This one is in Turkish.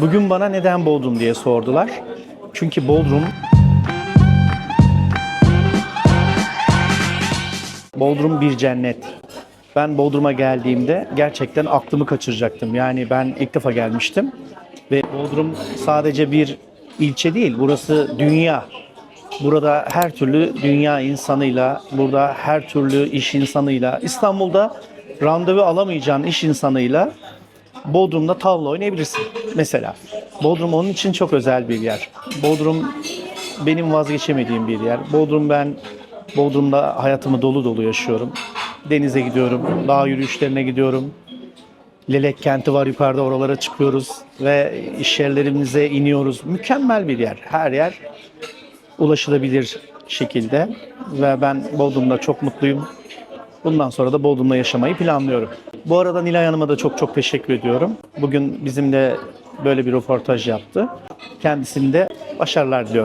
Bugün bana neden Bodrum diye sordular. Çünkü Bodrum Bodrum bir cennet. Ben Bodrum'a geldiğimde gerçekten aklımı kaçıracaktım. Yani ben ilk defa gelmiştim ve Bodrum sadece bir ilçe değil, burası dünya. Burada her türlü dünya insanıyla, burada her türlü iş insanıyla, İstanbul'da randevu alamayacağın iş insanıyla Bodrum'da tavla oynayabilirsin mesela. Bodrum onun için çok özel bir yer. Bodrum benim vazgeçemediğim bir yer. Bodrum ben Bodrum'da hayatımı dolu dolu yaşıyorum. Denize gidiyorum, dağ yürüyüşlerine gidiyorum. Lelek kenti var yukarıda oralara çıkıyoruz ve iş yerlerimize iniyoruz. Mükemmel bir yer. Her yer ulaşılabilir şekilde ve ben Bodrum'da çok mutluyum. Bundan sonra da Bodrum'da yaşamayı planlıyorum. Bu arada Nilay Hanım'a da çok çok teşekkür ediyorum. Bugün bizimle böyle bir röportaj yaptı. Kendisine de başarılar diliyorum.